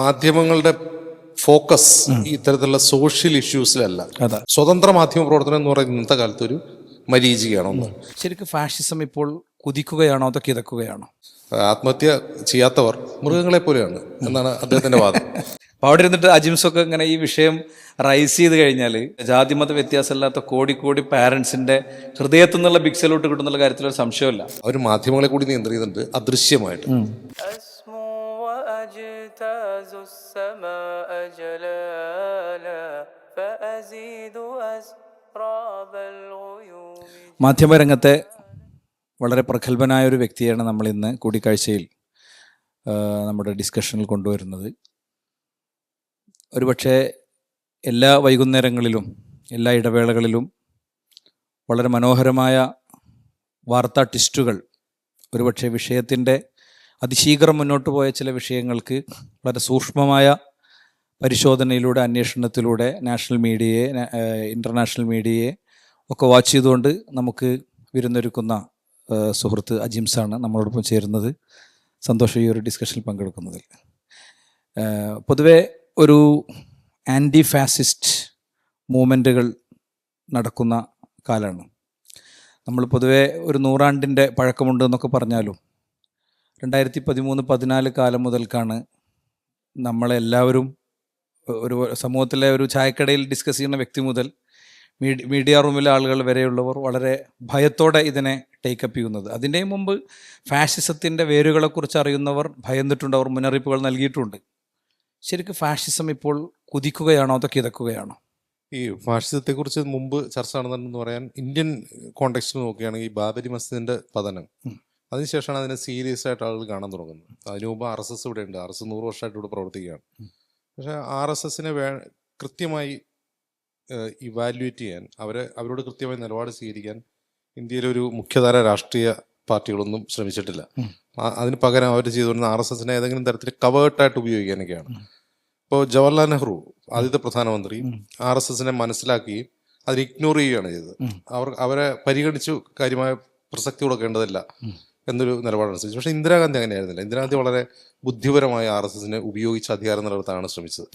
മാധ്യമങ്ങളുടെ ഫോക്കസ് ഈ ഇത്തരത്തിലുള്ള സോഷ്യൽ ഇഷ്യൂസിലല്ല. സ്വതന്ത്ര മാധ്യമ പ്രവർത്തനം എന്ന് പറയുന്നത് ഇന്നത്തെ കാലത്ത് ഒരു മരീചികയാണ്? ഒന്ന് ശരിക്കും ഫാഷിസം ഇപ്പോൾ കുതിക്കുകയാണോ അതോ കിതക്കുകയാണോ? ആത്മഹത്യ ചെയ്യാത്തവർ മൃഗങ്ങളെ പോലെയാണ് എന്നാണ് അദ്ദേഹത്തിന്റെ വാദം. അപ്പോൾ അവിടെ ഇരുന്നിട്ട് അജിംസൊക്കെ ഇങ്ങനെ ഈ വിഷയം റൈസ് ചെയ്ത് കഴിഞ്ഞാൽ ജാതിമത വ്യത്യാസമില്ലാത്ത കോടി കോടി പാരൻസിന്റെ ഹൃദയത്തിൽ നിന്നുള്ള ബിക്സലോട്ട് കിട്ടുന്ന കിട്ടുന്നുള്ള കാര്യത്തിൽ ഒരു സംശയമില്ല അവർ മാധ്യമങ്ങളെ കൂടി നിയന്ത്രിക്കുന്നുണ്ട് അദൃശ്യമായിട്ട്. أسمو وأجتاز السماء جلالا فأزيد أسراب الغيوم മാധ്യമരംഗത്തെ വളരെ പ്രഗത്ഭനായ ഒരു വ്യക്തിയാണ് നമ്മൾ ഇന്ന് കൂടിക്കാഴ്ചയിൽ ആ, നമ്മുടെ ഡിസ്കഷനിൽ കൊണ്ടുവരുന്നത് ഒരുപക്ഷെ എല്ലാ വൈകുന്നേരങ്ങളിലും എല്ലാ ഇടവേളകളിലും വളരെ മനോഹരമായ വാർത്താ ടിസ്റ്റുകൾ ഒരുപക്ഷെ വിഷയത്തിൻ്റെ അതിശീഘ്രം മുന്നോട്ട് പോയ ചില വിഷയങ്ങൾക്ക് വളരെ സൂക്ഷ്മമായ പരിശോധനയിലൂടെ അന്വേഷണത്തിലൂടെ നാഷണൽ മീഡിയയെ ഇന്റർനാഷണൽ മീഡിയയെ ഒക്കെ വാച്ച് ചെയ്തുകൊണ്ട് നമുക്ക് വിരുന്നൊരുക്കുന്ന സുഹൃത്ത് അജിംസാണ് നമ്മളോടൊപ്പം ചേരുന്നത്. സന്തോഷം ഈ ഒരു ഡിസ്കഷനിൽ പങ്കെടുക്കുന്നതിൽ. പൊതുവെ ഒരു ആന്റി ഫാസിസ്റ്റ് മൂവ്മെന്റുകൾ നടക്കുന്ന കാലമാണ്. നമ്മൾ പൊതുവെ ഒരു നൂറാണ്ടിന്റെ പഴക്കമുണ്ട് എന്നൊക്കെ പറഞ്ഞാലും രണ്ടായിരത്തി പതിമൂന്ന് പതിനാല് കാലം മുതൽക്കാണ് നമ്മളെല്ലാവരും ഒരു സമൂഹത്തിലെ ഒരു ചായക്കടയിൽ ഡിസ്കസ് ചെയ്യുന്ന വ്യക്തി മുതൽ മീഡി മീഡിയ റൂമിലെ ആളുകൾ വരെയുള്ളവർ വളരെ ഭയത്തോടെ ഇതിനെ ടേക്കപ്പ് ചെയ്യുന്നത്. അതിന്റെ മുമ്പ് ഫാഷിസത്തിന്റെ വേരുകളെക്കുറിച്ച് അറിയുന്നവർ ഭയന്നിട്ടുണ്ട് അവർ മുന്നറിയിപ്പുകൾ നൽകിയിട്ടുണ്ട്. ശരിക്കും ഫാഷിസം ഇപ്പോൾ കുതിക്കുകയാണോ അതോ കിതക്കുകയാണോ? ഈ ഫാഷിസത്തെക്കുറിച്ച് മുമ്പ് ചർച്ച നടന്നിട്ടുണ്ടെന്ന് പറയാൻ ഇന്ത്യൻ കോണ്ടെക്സ്റ്റ് നോക്കുകയാണെങ്കിൽ ബാബരി മസ്ജിദിന്റെ പതനം. അതിനുശേഷമാണ് അതിനെ സീരിയസ് ആയിട്ട് ആളുകൾ കാണാൻ തുടങ്ങുന്നത്. അതിനു മുമ്പ് ആർ എസ് എസ് ഇവിടെ ഉണ്ട്. ആർ എസ് എസ് നൂറ് വർഷമായിട്ട് ഇവിടെ പ്രവർത്തിക്കുകയാണ്. പക്ഷെ ആർ എസ് എസിനെ വേ കൃത്യമായി ഇവാലുവേറ്റ് ചെയ്യാൻ അവരെ അവരോട് കൃത്യമായി നിലപാട് സ്വീകരിക്കാൻ ഇന്ത്യയിലെ ഒരു മുഖ്യധാര രാഷ്ട്രീയ പാർട്ടികളൊന്നും ശ്രമിച്ചിട്ടില്ല. അതിന് പകരം അവർ ചെയ്തുകൊണ്ടിരുന്ന ആർ എസ് എസിനെ ഏതെങ്കിലും തരത്തിൽ കവേർട്ടായിട്ട് ഉപയോഗിക്കാനൊക്കെയാണ്. ഇപ്പോൾ ജവഹർലാൽ നെഹ്റു ആദ്യത്തെ പ്രധാനമന്ത്രി. ആർ എസ് എസിനെ മനസ്സിലാക്കുകയും അതിനെ ഇഗ്നോർ ചെയ്യുകയാണ് ചെയ്തത്. അവർ അവരെ പരിഗണിച്ചു കാര്യമായ പ്രസക്തി കൊടുക്കേണ്ടതില്ല. എന്നൊരു നിലപാടനുസരിച്ച് പക്ഷേ ഇന്ദിരാഗാന്ധി അങ്ങനെയായിരുന്നില്ല. ഇന്ദിരാഗാന്ധി വളരെ ബുദ്ധിപരമായി ആർ എസ് എസിനെ ഉപയോഗിച്ച് അധികാരം നിലനിർത്താനാണ് ശ്രമിച്ചത്.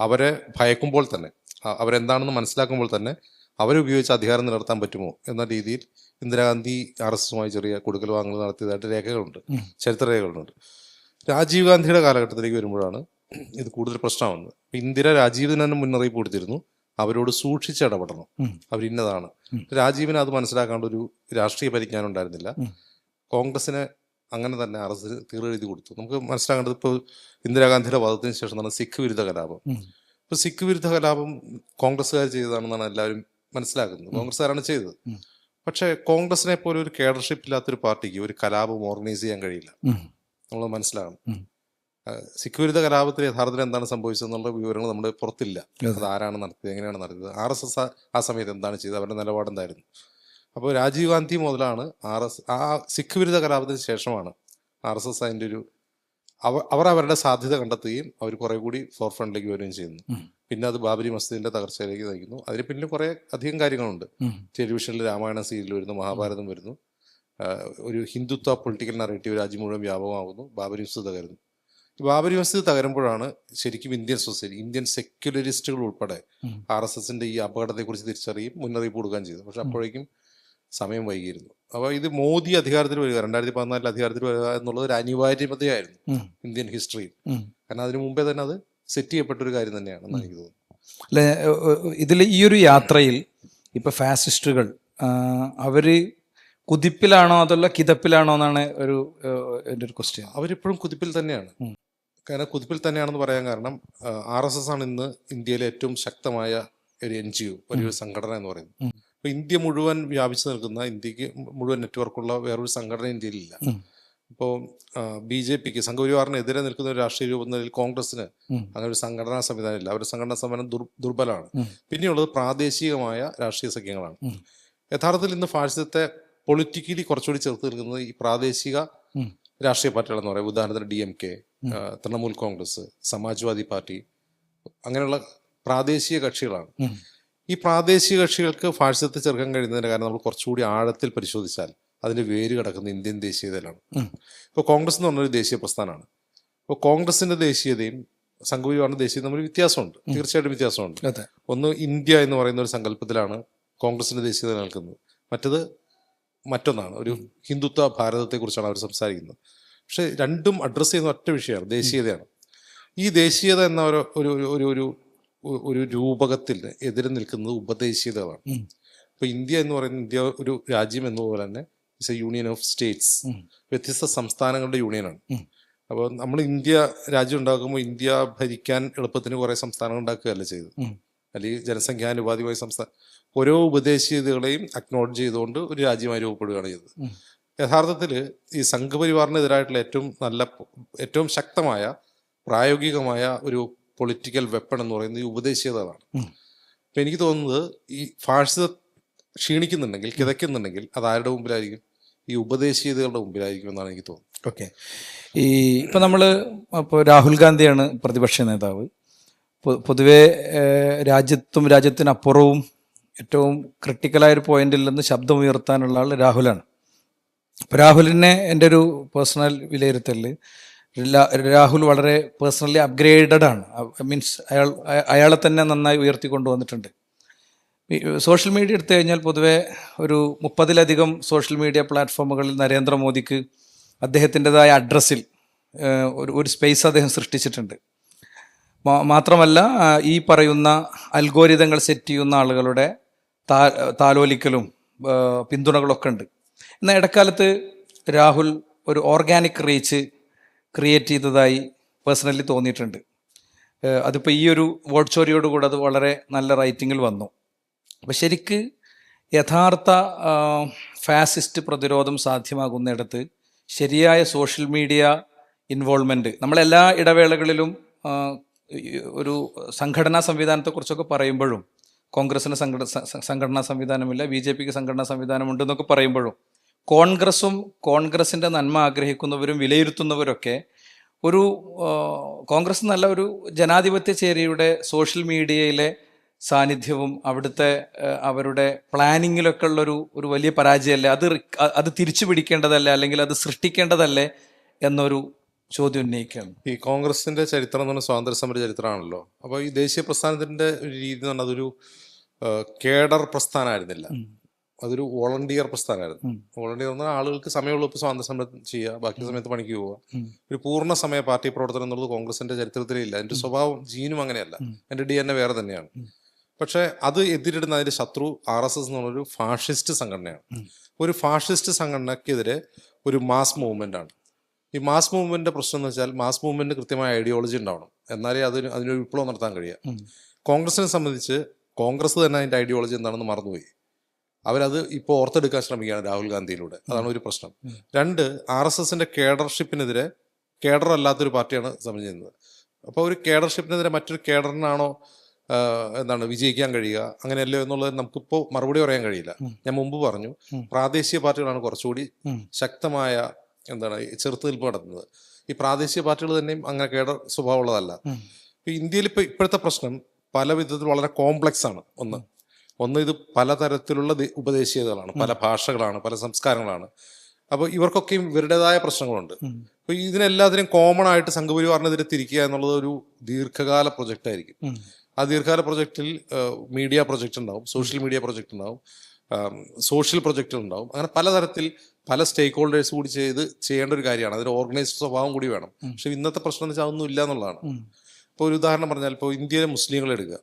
അവരെ ഭയക്കുമ്പോൾ തന്നെ അവരെന്താണെന്ന് മനസ്സിലാക്കുമ്പോൾ തന്നെ അവരെ ഉപയോഗിച്ച് അധികാരം നിലനിർത്താൻ പറ്റുമോ എന്ന രീതിയിൽ ഇന്ദിരാഗാന്ധി ആർ എസ് എസുമായി ചെറിയ കൊടുക്കൽ വാങ്ങൽ നടത്തിയതായിട്ട് രേഖകളുണ്ട് ഉം. ചരിത്ര രേഖകളുണ്ട്. രാജീവ് ഗാന്ധിയുടെ കാലഘട്ടത്തിലേക്ക് വരുമ്പോഴാണ് ഇത് കൂടുതൽ പ്രശ്നമാവുന്നത്. ഇന്ദിര രാജീവിന് തന്നെ മുന്നറിയിപ്പ് കൊടുത്തിരുന്നു. അവരോട് സൂക്ഷിച്ച് ഇടപെടണം. അവരിന്നതാണ്. രാജീവിന് അത് മനസ്സിലാക്കാണ്ട് ഒരു രാഷ്ട്രീയ പരിജ്ഞാനം ഉണ്ടായിരുന്നില്ല. കോൺഗ്രസിന് അങ്ങനെ തന്നെ അറസ്റ്റ് തീർ തീറെഴുതി കൊടുത്തു. നമുക്ക് മനസ്സിലാകേണ്ടത് ഇപ്പോൾ ഇന്ദിരാഗാന്ധിയുടെ വധത്തിന് ശേഷം നടന്ന സിഖ് വിരുദ്ധ കലാപം. ഇപ്പൊ സിഖ് വിരുദ്ധ കലാപം കോൺഗ്രസ്സുകാർ ചെയ്തതാണെന്നാണ് എല്ലാവരും മനസ്സിലാക്കുന്നത്. കോൺഗ്രസ്സുകാരാണ് ചെയ്തത്. പക്ഷേ കോൺഗ്രസിനെ പോലെ ഒരു കേഡർഷിപ്പ് ഇല്ലാത്തൊരു പാർട്ടിക്ക് ഒരു കലാപം ഓർഗനൈസ് ചെയ്യാൻ കഴിയില്ല. നമ്മൾ മനസ്സിലാകണം സിഖ് വിരുദ്ധ കലാപത്തിൽ യഥാർത്ഥത്തിൽ എന്താണ് സംഭവിച്ചതെന്നുള്ള വിവരങ്ങൾ നമ്മുടെ പുറത്തില്ല. അത്. ആരാണ് നടത്തിയത് എങ്ങനെയാണ് നടത്തിയത് ആർ എസ് എസ് ആ സമയത്ത് എന്താണ് ചെയ്തത് അവരുടെ നിലപാട് എന്തായിരുന്നു അപ്പോൾ രാജീവ് ഗാന്ധി മുതലാണ് ആർ എസ് ആ സിഖ് വിരുദ്ധ കലാപത്തിന് ശേഷമാണ് ആർ എസ് എസ് അതിന്റെ ഒരു അവർ അവർ അവരുടെ സാധ്യത കണ്ടെത്തുകയും അവർ കുറെ കൂടി ഫോർ ഫ്രണ്ടിലേക്ക് വരികയും ചെയ്യുന്നു. പിന്നെ അത് ബാബരി മസ്ജിദിന്റെ തകർച്ചയിലേക്ക് നയിക്കുന്നു. അതിന് പിന്നിൽ കുറെ അധികം കാര്യങ്ങളുണ്ട്. ടെലിവിഷനിൽ രാമായണ സീരിയൽ വരുന്നു മഹാഭാരതം വരുന്നു. ഒരു ഹിന്ദുത്വ പൊളിറ്റിക്കൽ നറേറ്റീവ് രാജ്യം മുഴുവൻ വ്യാപകമാകുന്നു. ബാബരി മസ്ജിദ് തകരുന്നു. ബാബരി മസ്ജിദ് തകരുമ്പോഴാണ് ശരിക്കും ഇന്ത്യൻ സൊസൈറ്റി ഇന്ത്യൻ സെക്യുലറിസ്റ്റുകൾ ഉൾപ്പെടെ. ആർ എസ് എസിന്റെ ഈ അപകടത്തെക്കുറിച്ച് തിരിച്ചറിയും മുന്നറിയിപ്പ് കൊടുക്കുകയും ചെയ്തു. പക്ഷെ അപ്പോഴേക്കും സമയം വൈകിയിരുന്നു. അപ്പോൾ ഇത് മോദി അധികാരത്തിൽ വരിക രണ്ടായിരത്തി പതിനാലിൽ അധികാരത്തിൽ വരിക എന്നുള്ളത് ഒരു അനിവാര്യതയായിരുന്നു. Indian history. കാരണം അതിനു മുമ്പേ തന്നെ അത് സെറ്റ് ചെയ്യപ്പെട്ട ഒരു കാര്യം തന്നെയാണെന്ന് എനിക്ക് തോന്നുന്നു അല്ലെ ഇതിൽ ഈ ഒരു യാത്രയിൽ ഇപ്പൊ ഫാസിസ്റ്റുകൾ അവർ കുതിപ്പിലാണോ അതല്ല കിതപ്പിലാണോ എന്നാണ് ഒരു എന്റെ ഒരു ക്വസ്റ്റ്യൻ അവരിപ്പോഴും കുതിപ്പിൽ തന്നെയാണ്. കാരണം കുതിപ്പിൽ തന്നെയാണെന്ന് പറയാൻ കാരണം ആർ എസ് എസ് ആണ് ഇന്ന് ഇന്ത്യയിലെ ഏറ്റവും ശക്തമായ ഒരു എൻ ജി ഒ ഒരു സംഘടന എന്ന് പറയുന്നത്. അപ്പൊ ഇന്ത്യ മുഴുവൻ വ്യാപിച്ചു നിൽക്കുന്ന ഇന്ത്യയ്ക്ക് മുഴുവൻ നെറ്റ്വർക്കുള്ള വേറൊരു സംഘടന ഇന്ത്യയിലില്ല. ഇപ്പോ ഇപ്പോൾ ബി ജെ പിക്ക് സംഘപരിവാറിനെതിരെ നിൽക്കുന്ന ഒരു രാഷ്ട്രീയ രൂപം നിലയിൽ കോൺഗ്രസിന് അങ്ങനെ ഒരു സംഘടനാ സംവിധാനം ഇല്ല അവരുടെ സംഘടനാ സംവിധാനം ദുർ ദുർബലമാണ്. പിന്നെയുള്ളത് പ്രാദേശികമായ രാഷ്ട്രീയ സഖ്യങ്ങളാണ് യഥാർത്ഥത്തിൽ ഇന്ന് ഫാഷിസത്തെ പൊളിറ്റിക്കലി കുറച്ചുകൂടി ചേർത്ത് നിൽക്കുന്നത് ഈ പ്രാദേശിക. രാഷ്ട്രീയ പാർട്ടികൾ എന്ന് പറയുന്നത് ഉദാഹരണത്തിന് D M K Trinamool Congress Samajwadi party അങ്ങനെയുള്ള പ്രാദേശിക കക്ഷികളാണ്. ഈ പ്രാദേശിക കക്ഷികൾക്ക് ഫാഷിസത്തെ ചെറുക്കാൻ കഴിയുന്നതിന്റെ കാരണം നമ്മൾ കുറച്ചുകൂടി ആഴത്തിൽ പരിശോധിച്ചാൽ അതിന്റെ വേര് കിടക്കുന്ന ഇന്ത്യൻ ദേശീയതയിലാണ്. ഇപ്പോൾ കോൺഗ്രസ് എന്ന് പറഞ്ഞൊരു ദേശീയ പ്രസ്ഥാനമാണ്. ഇപ്പോൾ കോൺഗ്രസിന്റെ ദേശീയതയും സംഘപരിവാറിന്റെ ദേശീയ തമ്മിൽ വ്യത്യാസമുണ്ട്. തീർച്ചയായിട്ടും വ്യത്യാസമുണ്ട്. ഒന്ന് ഇന്ത്യ എന്ന് പറയുന്ന ഒരു സങ്കല്പത്തിലാണ് കോൺഗ്രസിന്റെ ദേശീയത നിൽക്കുന്നത് മറ്റത് മറ്റൊന്നാണ് ഒരു ഹിന്ദുത്വ ഭാരതത്തെക്കുറിച്ചാണ് അവർ സംസാരിക്കുന്നത്. പക്ഷേ രണ്ടും അഡ്രസ്സ് ചെയ്യുന്ന ഒറ്റ വിഷയമാണ് ദേശീയതയാണ്. ഈ ദേശീയത എന്ന ഒരു ഒരു ഒരു- ഒരു രൂപകത്തിൽ എതിരെ നിൽക്കുന്നത് ഉപദേശീയതകളാണ്. ഇപ്പൊ ഇന്ത്യ എന്ന് പറയുന്ന ഇന്ത്യ ഒരു രാജ്യം എന്നതുപോലെ തന്നെ it's a union of states. വ്യത്യസ്ത സംസ്ഥാനങ്ങളുടെ യൂണിയനാണ്. അപ്പോൾ നമ്മൾ ഇന്ത്യ രാജ്യം ഉണ്ടാക്കുമ്പോൾ ഇന്ത്യ ഭരിക്കാൻ എളുപ്പത്തിന് കുറേ സംസ്ഥാനങ്ങൾ ഉണ്ടാക്കുകയല്ല ചെയ്തത്. അല്ലെങ്കിൽ ജനസംഖ്യാനുപാതികമായ സംസ്ഥാനം ഓരോ ഉപദേശീയതകളെയും അക്നോളജ് ചെയ്തുകൊണ്ട് ഒരു രാജ്യമായി രൂപപ്പെടുകയാണ് ചെയ്തത് യഥാർത്ഥത്തിൽ ഈ സംഘപരിവാറിനെതിരായിട്ടുള്ള ഏറ്റവും നല്ല ഏറ്റവും ശക്തമായ പ്രായോഗികമായ ഒരു പൊളിറ്റിക്കൽ വെപ്പൺ എന്ന് പറയുന്നത് ഈ ഉപദേശീയതാണ്. അപ്പം എനിക്ക് തോന്നുന്നത് ഈ ഫാഷിത ക്ഷീണിക്കുന്നുണ്ടെങ്കിൽ കിതയ്ക്കുന്നുണ്ടെങ്കിൽ അത് ആരുടെ മുമ്പിലായിരിക്കും? ഈ ഉപദേശീയതകളുടെ മുമ്പിലായിരിക്കും എന്നാണ് എനിക്ക് തോന്നുന്നത്. ഓക്കെ. ഈ ഇപ്പം നമ്മൾ ഇപ്പോൾ രാഹുൽ ഗാന്ധിയാണ് പ്രതിപക്ഷ നേതാവ്. പൊതുവേ രാജ്യത്തും രാജ്യത്തിനപ്പുറവും ഏറ്റവും ക്രിട്ടിക്കലായ ഒരു പോയിന്റിൽ നിന്ന് ശബ്ദമുയർത്താനുള്ള ആൾ രാഹുലാണ്. രാഹുലിനെ എന്റെ ഒരു പേഴ്സണൽ വിലയിരുത്തലിൽ രാഹുൽ വളരെ പേഴ്സണലി അപ്ഗ്രേഡഡ് ആണ്. മീൻസ് അയാൾ അയാളെ തന്നെ നന്നായി ഉയർത്തി കൊണ്ടുവന്നിട്ടുണ്ട് സോഷ്യൽ മീഡിയ എടുത്തു കഴിഞ്ഞാൽ പൊതുവേ ഒരു മുപ്പതിലധികം സോഷ്യൽ മീഡിയ പ്ലാറ്റ്ഫോമുകളിൽ നരേന്ദ്രമോദിക്ക് അദ്ദേഹത്തിന്റെതായ അഡ്രസ്സിൽ ഒരു ഒരു സ്പേസ് അദ്ദേഹം സൃഷ്ടിച്ചിട്ടുണ്ട്. മാത്രമല്ല ഈ പറയുന്ന അൽഗോരിതങ്ങൾ സെറ്റ് ചെയ്യുന്ന ആളുകളുടെ താ താലോലിക്കലും പിന്തുണകളൊക്കെ ഉണ്ട്. എന്നാൽ ഇടക്കാലത്ത് രാഹുൽ ഒരു ഓർഗാനിക് റീച്ച് ക്രിയേറ്റ് ചെയ്തതായി പേഴ്സണലി തോന്നിയിട്ടുണ്ട്. അതിപ്പോൾ ഈ ഒരു വോട്ട് ചോരിയോടുകൂടെ അത് വളരെ നല്ല റൈറ്റിങ്ങിൽ വന്നു. അപ്പം ശരിക്ക് യഥാർത്ഥ ഫാസിസ്റ്റ് പ്രതിരോധം സാധ്യമാകുന്നിടത്ത് ശരിയായ സോഷ്യൽ മീഡിയ ഇൻവോൾവ്മെന്റ് നമ്മളെല്ലാ ഇടവേളകളിലും ഒരു സംഘടനാ സംവിധാനത്തെക്കുറിച്ചൊക്കെ പറയുമ്പോഴും കോൺഗ്രസിന് സംഘട സ- സ- സംഘടനാ സംവിധാനമില്ല ബി ജെ പിക്ക് സംഘടനാ സംവിധാനമുണ്ട് എന്നൊക്കെ പറയുമ്പോഴും കോൺഗ്രസും കോൺഗ്രസിന്റെ നന്മ ആഗ്രഹിക്കുന്നവരും വിലയിരുത്തുന്നവരൊക്കെ ഒരു കോൺഗ്രസ് നല്ല ഒരു ജനാധിപത്യ ചേരിയുടെ സോഷ്യൽ മീഡിയയിലെ സാന്നിധ്യവും അവിടുത്തെ അവരുടെ പ്ലാനിങ്ങിലൊക്കെ ഉള്ളൊരു ഒരു വലിയ പരാജയമല്ലേ? അത് അത് തിരിച്ചു പിടിക്കേണ്ടതല്ലേ? അല്ലെങ്കിൽ അത് സൃഷ്ടിക്കേണ്ടതല്ലേ? എന്നൊരു ചോദ്യം ഉന്നയിക്കുകയാണ്. ഈ കോൺഗ്രസിന്റെ ചരിത്രം എന്ന് പറഞ്ഞാൽ സ്വാതന്ത്ര്യ സമര ചരിത്രമാണല്ലോ. അപ്പോൾ ഈ ദേശീയ പ്രസ്ഥാനത്തിന്റെ ഒരു രീതി എന്ന് പറഞ്ഞാൽ അതൊരു കേഡർ പ്രസ്ഥാനമായിരുന്നില്ല. അതൊരു വോളണ്ടിയർ പ്രസ്ഥാനമായിരുന്നു. വോളണ്ടിയർ എന്ന് പറഞ്ഞാൽ ആളുകൾക്ക് സമയമുള്ളപ്പോൾ സ്വാതന്ത്ര്യ സമരം ചെയ്യുക ബാക്കി സമയത്ത് പണിക്ക് പോവുക. ഒരു പൂർണ സമയ പാർട്ടി പ്രവർത്തനം എന്നുള്ളത് കോൺഗ്രസിന്റെ ചരിത്രത്തിലേ ഇല്ല അതിന്റെ സ്വഭാവം ജീനും അങ്ങനെയല്ല. എന്റെ ഡി എൻ എ വേറെ തന്നെയാണ്. പക്ഷെ പക്ഷേ അത് എതിരിടുന്ന അതിന്റെ ശത്രു ആർ എസ് എസ് എന്നുള്ളൊരു ഫാഷിസ്റ്റ് സംഘടനയാണ്. ഒരു ഫാഷിസ്റ്റ് സംഘടനക്കെതിരെ ഒരു മാസ് മൂവ്മെന്റ് ആണ്. ഈ മാസ് മൂവ്മെന്റിന്റെ പ്രശ്നം എന്ന് വെച്ചാൽ മാസ് മൂവ്മെന്റിന് കൃത്യമായ ഐഡിയോളജി ഉണ്ടാവണം. എന്നാലേ അതിന് അതിനൊരു വിപ്ലവം നടത്താൻ കഴിയുക. കോൺഗ്രസിനെ സംബന്ധിച്ച് കോൺഗ്രസ് തന്നെ അതിന്റെ ഐഡിയോളജി എന്താണെന്ന് മറന്നുപോയി. അവരത് ഇപ്പോൾ ഓർത്തെടുക്കാൻ ശ്രമിക്കുകയാണ് രാഹുൽ ഗാന്ധിയിലൂടെ. അതാണ് ഒരു പ്രശ്നം. രണ്ട് ആർ എസ് എസിന്റെ കേഡർഷിപ്പിനെതിരെ കേഡർ അല്ലാത്തൊരു പാർട്ടിയാണ് സമരം ചെയ്യുന്നത്. അപ്പോൾ ഒരു കേഡർഷിപ്പിനെതിരെ മറ്റൊരു കേഡറിനാണോ എന്താണ് വിജയിക്കാൻ കഴിയുക അങ്ങനെയല്ലോ എന്നുള്ളത് നമുക്കിപ്പോൾ മറുപടി പറയാൻ കഴിയില്ല. ഞാൻ മുമ്പ് പറഞ്ഞു പ്രാദേശിക പാർട്ടികളാണ് കുറച്ചുകൂടി ശക്തമായ എന്താണ് ചെറുത്ത് ചെറുത്തുനിൽപ്പ് നടത്തുന്നത്. ഈ പ്രാദേശിക പാർട്ടികൾ തന്നെയും അങ്ങനെ കേഡർ സ്വഭാവമുള്ളതല്ല. ഇന്ത്യയിൽ ഇപ്പൊ ഇപ്പോഴത്തെ പ്രശ്നം പല വിധത്തിൽ വളരെ കോംപ്ലക്സ് ആണ് ഒന്ന് ഒന്ന് ഇത് പലതരത്തിലുള്ള ഉപദേശീയതകളാണ് പല ഭാഷകളാണ് പല സംസ്കാരങ്ങളാണ്. അപ്പോൾ ഇവർക്കൊക്കെയും ഇവരുടേതായ പ്രശ്നങ്ങളുണ്ട്. അപ്പൊ അപ്പോൾ ഇതിനെല്ലാത്തിനും കോമൺ ആയിട്ട് സംഘപരിവാറിനെതിരെ തിരിക്കുക എന്നുള്ളത് ഒരു ദീർഘകാല പ്രൊജക്റ്റ് ആയിരിക്കും. ആ ദീർഘകാല പ്രൊജക്റ്റിൽ മീഡിയ പ്രൊജക്റ്റ് ഉണ്ടാവും സോഷ്യൽ മീഡിയ പ്രൊജക്റ്റ് ഉണ്ടാവും സോഷ്യൽ പ്രൊജക്റ്റുകൾ ഉണ്ടാവും. അങ്ങനെ പലതരത്തിൽ പല സ്റ്റേക്ക് ഹോൾഡേഴ്സ് കൂടി ചെയ്ത് ചെയ്യേണ്ട ഒരു കാര്യമാണ്. അതിന് ഓർഗനൈസ്ഡ് സ്വഭാവം കൂടി വേണം. പക്ഷെ ഇന്നത്തെ പ്രശ്നം എന്ന് വെച്ചാൽ അതൊന്നും ഇല്ല എന്നുള്ളതാണ്. ഇപ്പോൾ ഒരു ഉദാഹരണം പറഞ്ഞാൽ ഇപ്പോൾ ഇന്ത്യയിലെ മുസ്ലിങ്ങൾ എടുക്കുക.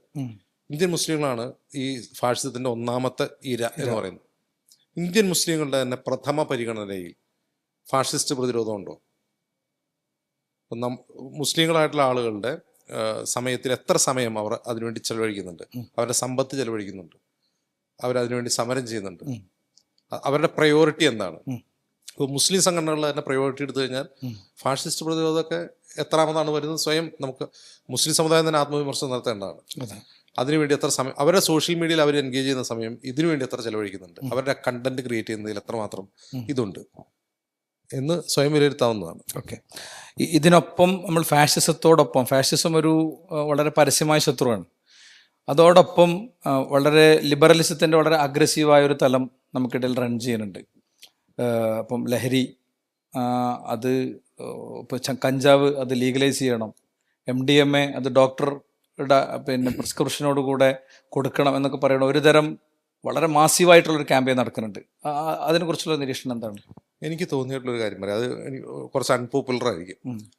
ഇന്ത്യൻ മുസ്ലിങ്ങളാണ് ഈ ഫാഷിസത്തിന്റെ ഒന്നാമത്തെ ഇര എന്ന് പറയുന്നത്. ഇന്ത്യൻ മുസ്ലിങ്ങളുടെ തന്നെ പ്രഥമ പരിഗണനയിൽ ഫാഷിസ്റ്റ് പ്രതിരോധമുണ്ടോ മുസ്ലിങ്ങളായിട്ടുള്ള ആളുകളുടെ സമയത്തിൽ എത്ര സമയം അവർ അതിനുവേണ്ടി ചെലവഴിക്കുന്നുണ്ട്? അവരുടെ സമ്പത്ത് ചെലവഴിക്കുന്നുണ്ട്. അവരതിനുവേണ്ടി സമരം ചെയ്യുന്നുണ്ട്. അവരുടെ പ്രയോറിറ്റി എന്താണ്. ഇപ്പോൾ മുസ്ലിം സംഘടനകളുടെ തന്നെ പ്രയോറിറ്റി എടുത്തു കഴിഞ്ഞാൽ. ഫാഷിസ്റ്റ് പ്രതിരോധമൊക്കെ എത്രാമതാണ് വരുന്നത്? സ്വയം നമുക്ക് മുസ്ലിം സമുദായം തന്നെ ആത്മവിമർശനം നടത്തേണ്ടതാണ്. അതിനുവേണ്ടി എത്ര സമയം അവരുടെ സോഷ്യൽ മീഡിയയിൽ അവർ എൻഗേജ് ചെയ്യുന്ന സമയം ഇതിനുവേണ്ടി എത്ര ചെലവഴിക്കുന്നുണ്ട്? അവരുടെ കണ്ടന്റ് ക്രിയേറ്റ് ചെയ്യുന്നതിൽ എത്രമാത്രം. ഇതുണ്ട്? എന്ന് സ്വയം വിലയിരുത്താവുന്നതാണ്. ഓക്കെ. ഇതിനൊപ്പം നമ്മൾ ഫാഷിസത്തോടൊപ്പം ഫാഷിസം ഒരു വളരെ പരസ്യമായ ശത്രുവാണ്. അതോടൊപ്പം വളരെ ലിബറലിസത്തിന്റെ വളരെ അഗ്രസീവായ ഒരു തലം നമുക്കിടയിൽ റൺ ചെയ്യുന്നുണ്ട്. അപ്പം ലഹരി അത് ഇപ്പോൾ കഞ്ചാവ് അത് ലീഗലൈസ് ചെയ്യണം. എം ഡി എം എ അത് ഡോക്ടറുടെ പിന്നെ പ്രിസ്ക്രിപ്ഷനോട് കൂടെ കൊടുക്കണം എന്നൊക്കെ പറയുന്ന ഒരു തരം വളരെ മാസീവായിട്ടുള്ളൊരു ക്യാമ്പയിൻ നടക്കുന്നുണ്ട്. അതിനെക്കുറിച്ചുള്ള നിരീക്ഷണം എന്താണ്? എനിക്ക് തോന്നിയിട്ടുള്ളൊരു കാര്യം പറയാം. അത് കുറച്ച് അൺപോപ്പുലർ ആയിരിക്കും.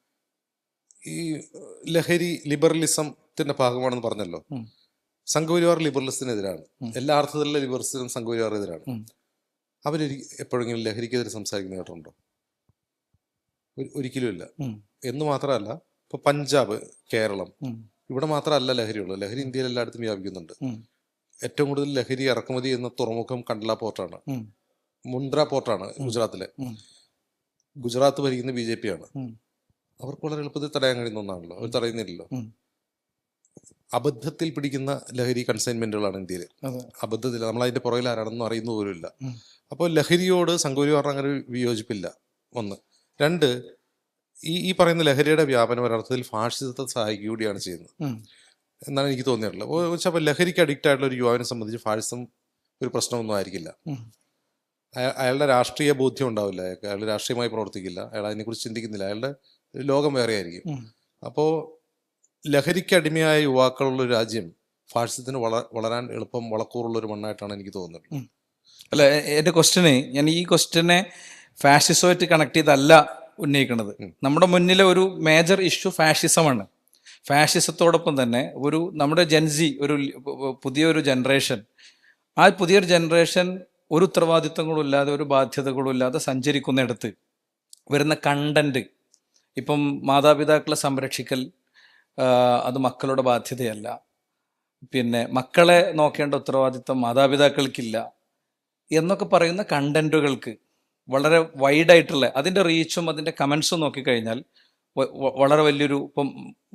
ഈ ലഹരി ലിബറലിസത്തിന്റെ ഭാഗമാണെന്ന് പറഞ്ഞല്ലോ. സംഘപരിവാർ ലിബറലിസത്തിനെതിരാണ്. എല്ലാ അർത്ഥത്തിലുള്ള ലിബറലിസത്തിനും സംഘപരിവാറിനെതിരാണ്. എതിരാണ് അവർ എപ്പോഴെങ്കിലും ലഹരിക്കെതിരെ സംസാരിക്കുന്ന കേട്ടിട്ടുണ്ടോ? ഒരിക്കലും ഇല്ല എന്ന് മാത്രമല്ല ഇപ്പൊ പഞ്ചാബ് കേരളം. ഇവിടെ മാത്രമല്ല ലഹരിയുള്ളൂ. ലഹരി ഇന്ത്യയിൽ എല്ലായിടത്തും വ്യാപിക്കുന്നുണ്ട്. ഏറ്റവും കൂടുതൽ ലഹരി ഇറക്കുമതി ചെയ്യുന്ന തുറമുഖം കണ്ടല പോർട്ടാണ്. മുണ്ട്ര മുന്ദ്ര പോർട്ടാണ് ഗുജറാത്തിലെ. ഗുജറാത്ത് ഭരിക്കുന്ന ബി ജെ പി ആണ്. അവർക്ക് വളരെ എളുപ്പത്തിൽ തടയാൻ കഴിയുന്ന ഒന്നാണല്ലോ. അവർ തടയുന്നില്ലല്ലോ. അബദ്ധത്തിൽ പിടിക്കുന്ന ലഹരി കൺസൈൻമെന്റുകളാണ് ഇന്ത്യയിൽ അബദ്ധത്തിൽ നമ്മൾ അതിന്റെ പുറകിൽ ആരാണെന്നും അറിയുന്ന പോലുമില്ല. ഇല്ല അപ്പോൾ ലഹരിയോട് സംഘപരിവാർ അങ്ങനെ ഒരു വിയോജിപ്പില്ല. ഒന്ന്. രണ്ട് ഈ ഈ പറയുന്ന ലഹരിയുടെ വ്യാപനം ഒരർത്ഥത്തിൽ ഫാഷിസത്തെ സഹായിക്കുക കൂടിയാണ് ചെയ്യുന്നത് എന്നാണ് എനിക്ക് തോന്നിയിട്ടുള്ളത്. പക്ഷെ അപ്പോൾ ലഹരിക്ക് അഡിക്റ്റ് ആയിട്ടുള്ള ഒരു യുവാവിനെ സംബന്ധിച്ച് ഫാഷിസം ഒരു പ്രശ്നമൊന്നും ആയിരിക്കില്ല. അയാളുടെ രാഷ്ട്രീയ ബോധ്യം ഉണ്ടാവില്ല. അയാൾ രാഷ്ട്രീയമായി പ്രവർത്തിക്കില്ല. അയാൾ അതിനെക്കുറിച്ച് ചിന്തിക്കുന്നില്ല. അയാളുടെ ലോകം വേറെ ആയിരിക്കും. അപ്പോൾ ലഹരിക്ക് അടിമയായ യുവാക്കളുള്ള ഒരു രാജ്യം ഫാഷിസത്തിന് വള വളരാൻ എളുപ്പം വളക്കൂറുള്ള ഒരു മണ്ണായിട്ടാണ് എനിക്ക് തോന്നുന്നത്. അല്ല എന്റെ ക്വസ്റ്റ്യന് ഞാൻ ഈ ക്വസ്റ്റ്യനെ ഫാഷിസമായിട്ട് കണക്ട് ചെയ്തല്ല ഉന്നയിക്കുന്നത്. നമ്മുടെ മുന്നിലെ ഒരു മേജർ ഇഷ്യൂ ഫാഷിസമാണ് ഫാഷിസത്തോടൊപ്പം തന്നെ ഒരു നമ്മുടെ ജെൻസി ഒരു പുതിയൊരു ജനറേഷൻ ആ പുതിയൊരു ജനറേഷൻ ഒരു ഉത്തരവാദിത്തങ്ങളും ഇല്ലാതെ ഒരു ബാധ്യതകളും ഇല്ലാതെ സഞ്ചരിക്കുന്നിടത്ത് വരുന്ന കണ്ടന്റ് ഇപ്പം മാതാപിതാക്കളെ സംരക്ഷിക്കൽ അത് മക്കളുടെ ബാധ്യതയല്ല. പിന്നെ മക്കളെ നോക്കേണ്ട ഉത്തരവാദിത്തം മാതാപിതാക്കൾക്കില്ല എന്നൊക്കെ പറയുന്ന കണ്ടന്റുകൾക്ക് വളരെ വൈഡായിട്ടുള്ള അതിന്റെ റീച്ചും അതിന്റെ കമൻസും നോക്കിക്കഴിഞ്ഞാൽ വളരെ വലിയൊരു ഇപ്പം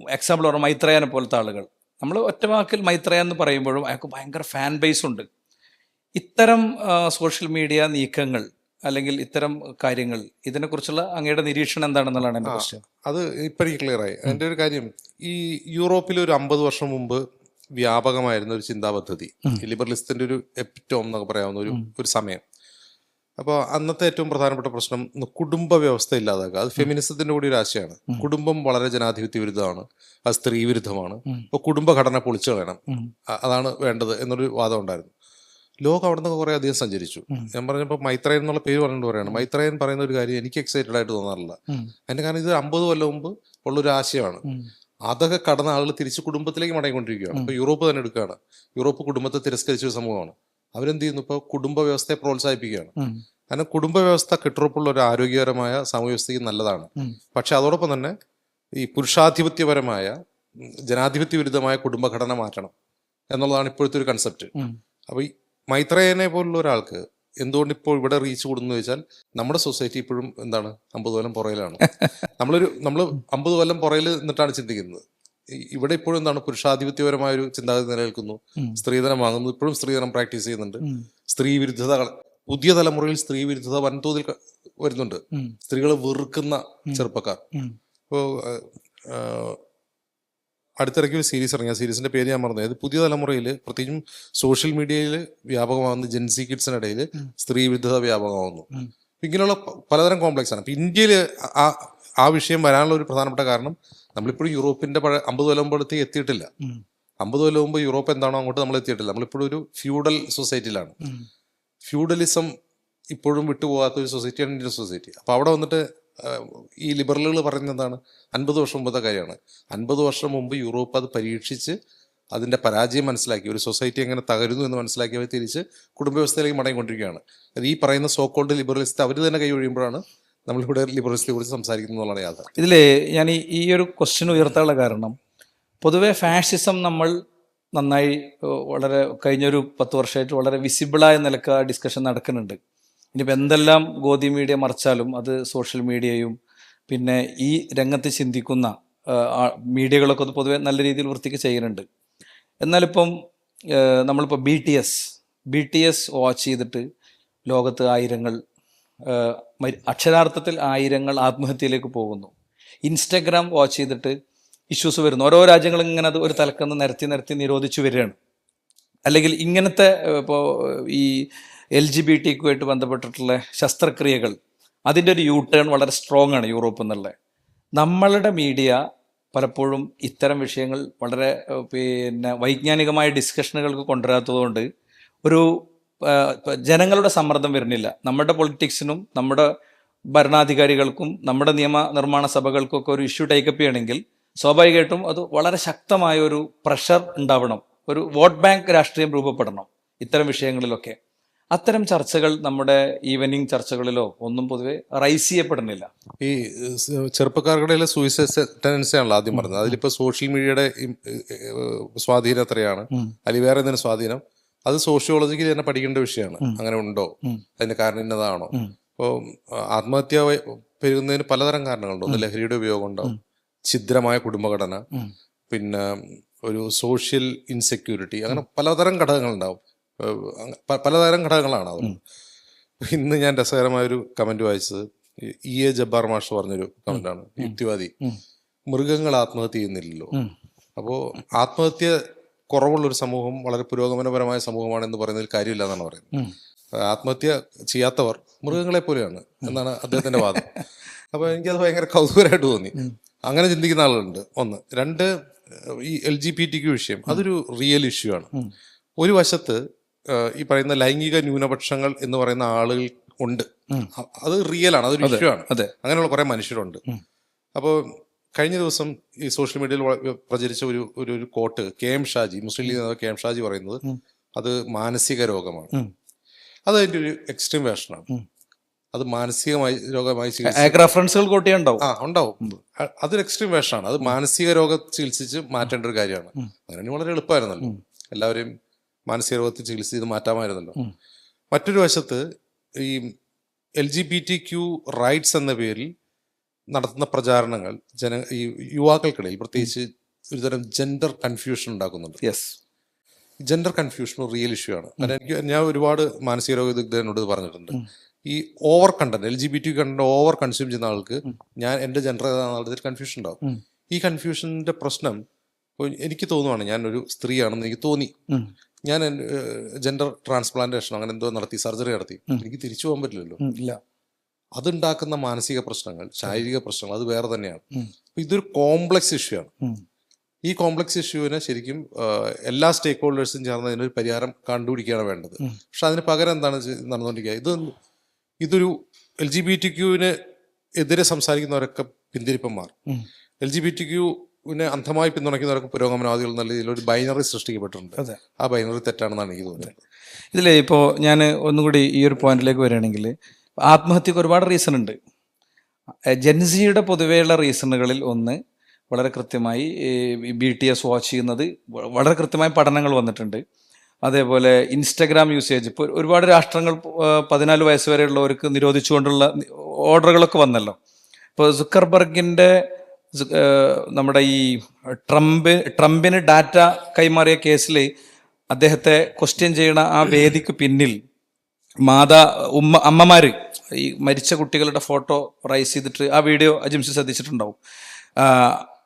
എക്സാമ്പിൾ പറഞ്ഞ മൈത്രേയനെ പോലത്തെ ആളുകൾ. നമ്മൾ ഒറ്റ വാക്കിൽ മൈത്രേയ എന്ന് പറയുമ്പോഴും അയാൾക്ക് ഭയങ്കര ഫാൻ ബേസ് ഉണ്ട്. ഇത്തരം സോഷ്യൽ മീഡിയ നീക്കങ്ങൾ അല്ലെങ്കിൽ ഇത്തരം കാര്യങ്ങൾ ഇതിനെക്കുറിച്ചുള്ള അങ്ങയുടെ നിരീക്ഷണം എന്താണെന്നുള്ളതാണ് എന്റെ ക്വസ്റ്റ്യൻ അത് ഇപ്പം എനിക്ക് ക്ലിയർ ആയി അതിന്റെ ഒരു കാര്യം ഈ യൂറോപ്പിൽ ഒരു അമ്പത് വർഷം മുമ്പ് വ്യാപകമായിരുന്ന ഒരു ചിന്താ പദ്ധതി. ലിബറലിസത്തിന്റെ ഒരു എപ്റ്റോം എന്നൊക്കെ പറയാവുന്ന ഒരു ഒരു സമയം. അപ്പോൾ അന്നത്തെ ഏറ്റവും പ്രധാനപ്പെട്ട പ്രശ്നം കുടുംബ വ്യവസ്ഥ ഇല്ലാതാക്കുക. അത് ഫെമിനിസത്തിന്റെ കൂടി ഒരു ആശയമാണ്. കുടുംബം വളരെ ജനാധിപത്യ വിരുദ്ധമാണ്. അത് സ്ത്രീ വിരുദ്ധമാണ്. അപ്പോൾ കുടുംബഘടന പൊളിച്ചു കളയണം. അതാണ് വേണ്ടത് എന്നൊരു വാദം ഉണ്ടായിരുന്നു. ലോകം അവിടെ നിന്ന് കുറേ അധികം സഞ്ചരിച്ചു. ഞാൻ പറഞ്ഞപ്പോൾ മൈത്രയൻ എന്നുള്ള പേര് പറഞ്ഞിട്ട് പറയാണ്. മൈത്രയൻ പറയുന്ന ഒരു കാര്യം എനിക്ക് എക്സൈറ്റഡ് ആയിട്ട് തോന്നാറില്ല. അതിന്റെ കാരണം ഇത് അമ്പത് കൊല്ലം മുമ്പ് ഉള്ളൊരു ആശയമാണ്. അതൊക്കെ കടന്ന ആളുകൾ തിരിച്ച് കുടുംബത്തിലേക്ക് മടങ്ങിക്കൊണ്ടിരിക്കുകയാണ്. അപ്പോൾ യൂറോപ്പ് തന്നെ എടുക്കുകയാണ്. യൂറോപ്പ് കുടുംബത്തെ തിരസ്കരിച്ച ഒരു സമൂഹമാണ്. അവരെന്ത് ചെയ്യുന്നു ഇപ്പോൾ കുടുംബ വ്യവസ്ഥയെ പ്രോത്സാഹിപ്പിക്കുകയാണ് കാരണം കുടുംബ വ്യവസ്ഥ കെട്ടുറപ്പുള്ള ഒരു ആരോഗ്യകരമായ സാമൂഹ്യ വ്യവസ്ഥയ്ക്ക് നല്ലതാണ് പക്ഷെ അതോടൊപ്പം തന്നെ ഈ പുരുഷാധിപത്യപരമായ ജനാധിപത്യ വിരുദ്ധമായ കുടുംബഘടന മാറ്റണം എന്നുള്ളതാണ് ഇപ്പോഴത്തെ ഒരു കൺസെപ്റ്റ് അപ്പോൾ അപ്പൊ ഈ മൈത്രേയനെ പോലുള്ള ഒരാൾക്ക് എന്തുകൊണ്ട് ഇപ്പോൾ ഇവിടെ റീച്ച് കൂടുന്നു വെച്ചാൽ നമ്മുടെ സൊസൈറ്റി ഇപ്പോഴും എന്താണ്? അമ്പത് കൊല്ലം പുറയിലാണ്. നമ്മളൊരു നമ്മൾ അമ്പത് കൊല്ലം പുറയിൽ നിന്നിട്ടാണ് ചിന്തിക്കുന്നത്. ഇവിടെ ഇപ്പോഴും എന്താണ് പുരുഷാധിപത്യപരമായ ഒരു ചിന്താഗതി നിലനിൽക്കുന്നു. സ്ത്രീധനം വാങ്ങുന്നു. ഇപ്പോഴും സ്ത്രീധനം പ്രാക്ടീസ് ചെയ്യുന്നുണ്ട്. സ്ത്രീ വിരുദ്ധത പുതിയ തലമുറയിൽ സ്ത്രീ വിരുദ്ധത വൻതോതിൽ വരുന്നുണ്ട്. സ്ത്രീകൾ സ്ത്രീകളെ വെറുക്കുന്ന ചെറുപ്പക്കാർ. ഇപ്പോ ഇപ്പോൾ അടുത്തിടയ്ക്ക് ഒരു സീരീസ് ഇറങ്ങിയ സീരീസിന്റെ പേര് ഞാൻ മറന്നു. അത് പുതിയ തലമുറയിൽ പ്രത്യേകിച്ചും സോഷ്യൽ മീഡിയയിൽ വ്യാപകമാകുന്ന ജെൻസി കിഡ്സിനിടയിൽ സ്ത്രീ വിരുദ്ധത വ്യാപകമാകുന്നു. ഇങ്ങനെയുള്ള പലതരം കോംപ്ലക്സ് ആണ് ഇപ്പം ഇന്ത്യയിൽ ആ ആ വിഷയം വരാനുള്ള ഒരു പ്രധാനപ്പെട്ട കാരണം നമ്മളിപ്പോഴും യൂറോപ്പിന്റെ പഴയ അമ്പത് കൊല്ലം പോലത്തെ എത്തിയിട്ടില്ല. അമ്പത് കൊല്ലം മുമ്പ് യൂറോപ്പ് എന്താണോ അങ്ങോട്ട് നമ്മൾ എത്തിയിട്ടില്ല. നമ്മളിപ്പോഴും ഒരു ഫ്യൂഡൽ സൊസൈറ്റിയിലാണ്. ഫ്യൂഡലിസം ഇപ്പോഴും വിട്ടുപോകാത്ത ഒരു സൊസൈറ്റിയാണ് ഇന്ത്യൻ സൊസൈറ്റി. അപ്പോൾ അവിടെ വന്നിട്ട് ഈ ലിബറലുകൾ പറയുന്നത് എന്താണ്? അൻപത് വർഷം മുമ്പത്തെ കാര്യമാണ്. അൻപത് വർഷം മുമ്പ് യൂറോപ്പ് അത് പരീക്ഷിച്ച് അതിന്റെ പരാജയം മനസ്സിലാക്കി. ഒരു സൊസൈറ്റി എങ്ങനെ തകരുന്നു എന്ന് മനസ്സിലാക്കിയവരെ തിരിച്ച് കുടുംബ വ്യവസ്ഥയിലേക്ക് മടങ്ങിക്കൊണ്ടിരിക്കുകയാണ്. അത് ഈ പറയുന്ന സോക്കോൾഡ് ലിബറലിസ്റ്റ് അവർ തന്നെ കൈ ഒഴിയുമ്പോഴാണ് നമ്മളിവിടെ ലിബറൽസിനെ കുറിച്ച് സംസാരിക്കുന്നു എന്നുള്ളതാണ് യാഥാർത്ഥ്യം. ഇതിൽ ഞാൻ ഈ ഒരു ക്വസ്റ്റ്യൻ ഉയർത്താനുള്ള കാരണം പൊതുവെ ഫാഷിസം നമ്മൾ നന്നായി വളരെ കഴിഞ്ഞൊരു പത്ത് വർഷമായിട്ട് വളരെ വിസിബിളായ നിലയ്ക്ക് ആ ഡിസ്കഷൻ നടക്കുന്നുണ്ട്. ഇനിയിപ്പോൾ എന്തെല്ലാം ഗോതി മീഡിയ മറിച്ചാലും അത് സോഷ്യൽ മീഡിയയും പിന്നെ ഈ രംഗത്ത് ചിന്തിക്കുന്ന മീഡിയകളൊക്കെ പൊതുവെ നല്ല രീതിയിൽ വൃത്തിക്ക് ചെയ്യുന്നുണ്ട്. എന്നാലിപ്പം നമ്മളിപ്പോൾ B T S B T S watch ചെയ്തിട്ട് ലോകത്ത് ആയിരങ്ങൾ അക്ഷരാർത്ഥത്തിൽ ആയിരങ്ങൾ ആത്മഹത്യയിലേക്ക് പോകുന്നു. ഇൻസ്റ്റഗ്രാം വാച്ച് ചെയ്തിട്ട് ഇഷ്യൂസ് വരുന്നു. ഓരോ രാജ്യങ്ങളും ഇങ്ങനെ അത് ഒരു തലക്കെന്ന് നിരത്തി നിരത്തി നിരോധിച്ചു വരികയാണ്. അല്ലെങ്കിൽ ഇങ്ങനത്തെ ഇപ്പോൾ ഈ എൽ ജി ബി ടിക്കുമായിട്ട് ബന്ധപ്പെട്ടിട്ടുള്ള ശസ്ത്രക്രിയകൾ അതിന്റെ ഒരു യൂ ടേൺ വളരെ സ്ട്രോങ് ആണ് യൂറോപ്പ് എന്നുള്ളത്. നമ്മളുടെ മീഡിയ പലപ്പോഴും ഇത്തരം വിഷയങ്ങൾ വളരെ പിന്നെ വൈജ്ഞാനികമായ ഡിസ്കഷനുകൾക്ക് കൊണ്ടുവരാത്തതുകൊണ്ട് ഒരു ജനങ്ങളുടെ സമ്മർദ്ദം വരുന്നില്ല. നമ്മുടെ പൊളിറ്റിക്സിനും നമ്മുടെ ഭരണാധികാരികൾക്കും നമ്മുടെ നിയമ നിർമ്മാണ സഭകൾക്കും ഒക്കെ ഒരു ഇഷ്യൂ ടേക്കപ്പ് ചെയ്യണമെങ്കിൽ സ്വാഭാവികമായിട്ടും അത് വളരെ ശക്തമായ ഒരു പ്രഷർ ഉണ്ടാവണം. ഒരു വോട്ട് ബാങ്ക് രാഷ്ട്രീയം രൂപപ്പെടണം ഇത്തരം വിഷയങ്ങളിലൊക്കെ. അത്തരം ചർച്ചകൾ നമ്മുടെ ഈവനിങ് ചർച്ചകളിലോ ഒന്നും പൊതുവെ റൈസ് ചെയ്യപ്പെടുന്നില്ല. ഈ ചെറുപ്പക്കാർക്കിടയിലെ സൂയിസൈഡ് ടെൻഡൻസി ആണല്ലോ ആദ്യം പറഞ്ഞത്. അതിലിപ്പോ സോഷ്യൽ മീഡിയയുടെ സ്വാധീനം എത്രയാണ്? അല്ലെങ്കിൽ വേറെ എന്തെങ്കിലും സ്വാധീനം? അത് സോഷ്യോളജിക്കലി തന്നെ പഠിക്കേണ്ട വിഷയമാണ്. അങ്ങനെ ഉണ്ടോ? അതിന്റെ കാരണം ഇന്നതാണോ? ഇപ്പോൾ ആത്മഹത്യ പെരുകുന്നതിന് പലതരം കാരണങ്ങളുണ്ട്. ഒന്ന് ലഹരിയുടെ ഉപയോഗം ഉണ്ടാവും ഛിദ്രമായ കുടുംബഘടന. പിന്നെ ഒരു സോഷ്യൽ ഇൻസെക്യൂരിറ്റി അങ്ങനെ പലതരം ഘടകങ്ങളുണ്ടാവും. ഉണ്ടാവും പലതരം ഘടകങ്ങളാണ് അത്. ഇന്ന് ഞാൻ രസകരമായൊരു കമന്റ് വായിച്ചത്. ഇ. എ. ജബ്ബാർ മാഷ് പറഞ്ഞൊരു കമന്റാണ്. യുക്തിവാദി. മൃഗങ്ങൾ ആത്മഹത്യ ചെയ്യുന്നില്ലല്ലോ. അപ്പോൾ ആത്മഹത്യ കുറവുള്ള ഒരു സമൂഹം വളരെ പുരോഗമനപരമായ സമൂഹമാണ് എന്ന് പറയുന്നതിൽ കാര്യമില്ല എന്നാണ് പറയുന്നത് ആത്മഹത്യ ചെയ്യാത്തവർ മൃഗങ്ങളെ പോലെയാണ് എന്നാണ് അദ്ദേഹത്തിന്റെ വാദം. അപ്പോൾ എനിക്കത് ഭയങ്കര കൗതുകരമായിട്ട് തോന്നി. അങ്ങനെ ചിന്തിക്കുന്ന ആളുകളുണ്ട്. ഒന്ന്. രണ്ട് ഈ എൽ ജി പി ടിക്ക് വിഷയം അതൊരു റിയൽ ഇഷ്യൂ ആണ്. ഒരു വശത്ത് ഈ പറയുന്ന ലൈംഗിക ന്യൂനപക്ഷങ്ങൾ എന്ന് പറയുന്ന ആളുകൾ ഉണ്ട്. അത് റിയൽ ആണ്. അതൊരു ഇഷ്യൂ ആണ്. അതെ. അങ്ങനെയുള്ള കുറെ മനുഷ്യരുണ്ട്. അപ്പോൾ കഴിഞ്ഞ ദിവസം ഈ സോഷ്യൽ മീഡിയയിൽ പ്രചരിച്ച ഒരു ഒരു quote K M Shaji Muslim League നേതാവ് കെ എം ഷാജി പറയുന്നത് അത് മാനസിക രോഗമാണ്. അത് അതിന്റെ ഒരു എക്സ്ട്രീം വേഷനാണ് അത് മാനസികമായി രോഗമായി റെഫറൻസുകൾ കൂട്ടിയുണ്ടാവും ആ ഉണ്ടാവും. അതൊരു എക്സ്ട്രീം വേഷനാണ് അത് മാനസിക രോഗം ചികിത്സിച്ച് മാറ്റേണ്ട ഒരു കാര്യമാണ്. അങ്ങനെ വളരെ എളുപ്പമായിരുന്നല്ലോ. എല്ലാവരെയും മാനസിക രോഗത്തിൽ ചികിത്സ ചെയ്ത് മാറ്റാമായിരുന്നല്ലോ. മറ്റൊരു വശത്ത് ഈ L G B T Q rights എന്ന പേരിൽ നടത്തുന്ന പ്രചാരണങ്ങൾ ജന ഈ യുവാക്കൾക്കിടയിൽ പ്രത്യേകിച്ച് ഒരുതരം ജെൻഡർ കൺഫ്യൂഷൻ ഉണ്ടാക്കുന്നുണ്ട്. യെസ് ജെൻഡർ കൺഫ്യൂഷൻ ഒരു റിയൽ ഇഷ്യൂ ആണ്. കാരണം എനിക്ക് ഞാൻ ഒരുപാട് മാനസിക രോഗ വിദഗ്ധനോട് പറഞ്ഞിട്ടുണ്ട് ഈ over content L G B T content over consume ചെയ്യുന്ന ആൾക്ക് ഞാൻ എന്റെ ജെൻഡർ ഏതാണെന്നുള്ളതിൽ കൺഫ്യൂഷൻ ഉണ്ടാവും. ഈ കൺഫ്യൂഷന്റെ പ്രശ്നം എനിക്ക് തോന്നുവാണ് ഞാൻ ഒരു സ്ത്രീയാണെന്ന് എനിക്ക് തോന്നി. ഞാൻ ജെൻഡർ ട്രാൻസ്പ്ലാന്റേഷൻ അങ്ങനെ എന്തോ നടത്തി സർജറി നടത്തി. എനിക്ക് തിരിച്ചു പോകാൻ പറ്റില്ലല്ലോ. ഇല്ല. അതുണ്ടാക്കുന്ന മാനസിക പ്രശ്നങ്ങൾ ശാരീരിക പ്രശ്നങ്ങൾ അത് വേറെ തന്നെയാണ്. അപ്പൊ ഇതൊരു കോംപ്ലക്സ് ഇഷ്യൂ ആണ്. ഈ കോംപ്ലക്സ് ഇഷ്യൂവിനെ ശരിക്കും എല്ലാ സ്റ്റേക്ക് ഹോൾഡേഴ്സും ചേർന്ന് അതിനൊരു പരിഹാരം കണ്ടുപിടിക്കുകയാണ് വേണ്ടത്. പക്ഷെ അതിന് പകരം എന്താണ് നടന്നുകൊണ്ടിരിക്കുക? ഇത് ഇതൊരു എൽ ജി ബി ടി ക്യൂവിന് എതിരെ സംസാരിക്കുന്നവരൊക്കെ പിന്തിരിപ്പന്മാർ. എൽ ജി ബി ടി ക്യൂവിനെ അന്ധമായി പിന്തുണയ്ക്കുന്നവരൊക്കെ പുരോഗമനവാദികൾ എന്നുള്ള രീതിയിൽ ഒരു ബൈനറി സൃഷ്ടിക്കപ്പെട്ടിട്ടുണ്ട്. ആ ബൈനറി തെറ്റാണെന്നാണ് എനിക്ക് തോന്നുന്നത്. ഇതിലേ ഇപ്പോൾ ഞാൻ ഒന്നുകൂടി ഈ ഒരു പോയിന്റിലേക്ക് വരികയാണെങ്കിൽ ആത്മഹത്യക്ക് ഒരുപാട് റീസൺ ഉണ്ട്. ജെൻസിയുടെ പൊതുവെയുള്ള റീസണുകളിൽ ഒന്ന് വളരെ കൃത്യമായി ബി ടി എസ് വാച്ച് ചെയ്യുന്നത് വളരെ കൃത്യമായ പഠനങ്ങൾ വന്നിട്ടുണ്ട്. അതേപോലെ ഇൻസ്റ്റഗ്രാം യൂസേജ് ഇപ്പോൾ ഒരുപാട് രാഷ്ട്രങ്ങൾ പതിനാല് വയസ്സ് വരെയുള്ളവർക്ക് നിരോധിച്ചുകൊണ്ടുള്ള ഓർഡറുകളൊക്കെ വന്നല്ലോ. ഇപ്പോൾ സുക്കർബർഗിന്റെ നമ്മുടെ ഈ ട്രംപ് ട്രംപിന് ഡാറ്റ കൈമാറിയ കേസിൽ അദ്ദേഹത്തെ ക്വസ്റ്റ്യൻ ചെയ്യണ ആ വേദിക്ക് പിന്നിൽ മാതാ ഉമ്മ അമ്മമാര് ഈ മരിച്ച കുട്ടികളുടെ ഫോട്ടോ റൈസ് ചെയ്തിട്ട് ആ വീഡിയോ അജിംസി ശ്രദ്ധിച്ചിട്ടുണ്ടാവും.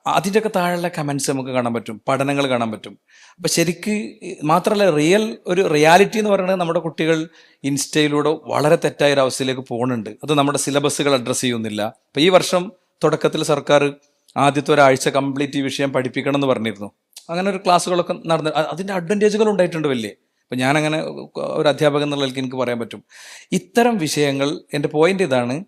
അതിന്റെയൊക്കെ താഴെയുള്ള കമൻസ് നമുക്ക് കാണാൻ പറ്റും പഠനങ്ങൾ കാണാൻ പറ്റും. അപ്പം ശരിക്ക് മാത്രമല്ല റിയൽ ഒരു റിയാലിറ്റി എന്ന് പറയുന്നത് നമ്മുടെ കുട്ടികൾ ഇൻസ്റ്റയിലൂടെ വളരെ തെറ്റായ ഒരു അവസ്ഥയിലേക്ക് പോകുന്നുണ്ട്. അത് നമ്മുടെ സിലബസുകൾ അഡ്രസ്സ് ചെയ്യുന്നില്ല. അപ്പം ഈ വർഷം തുടക്കത്തിൽ സർക്കാർ ആദ്യത്തെ ഒരാഴ്ച കംപ്ലീറ്റ് ഈ വിഷയം പഠിപ്പിക്കണം എന്ന് പറഞ്ഞിരുന്നു. അങ്ങനെ ഒരു ക്ലാസ്സുകളൊക്കെ നടന്നു അതിന്റെ അഡ്വാന്റേജുകൾ ഉണ്ടായിട്ടുണ്ട് വലിയ. ഇപ്പം ഞാനങ്ങനെ ഒരു അധ്യാപകൻ എന്നുള്ള നിലയ്ക്ക് എനിക്ക് പറയാൻ പറ്റും. ഇത്തരം വിഷയങ്ങൾ എന്റെ പോയിന്റ് ഇതാണ്.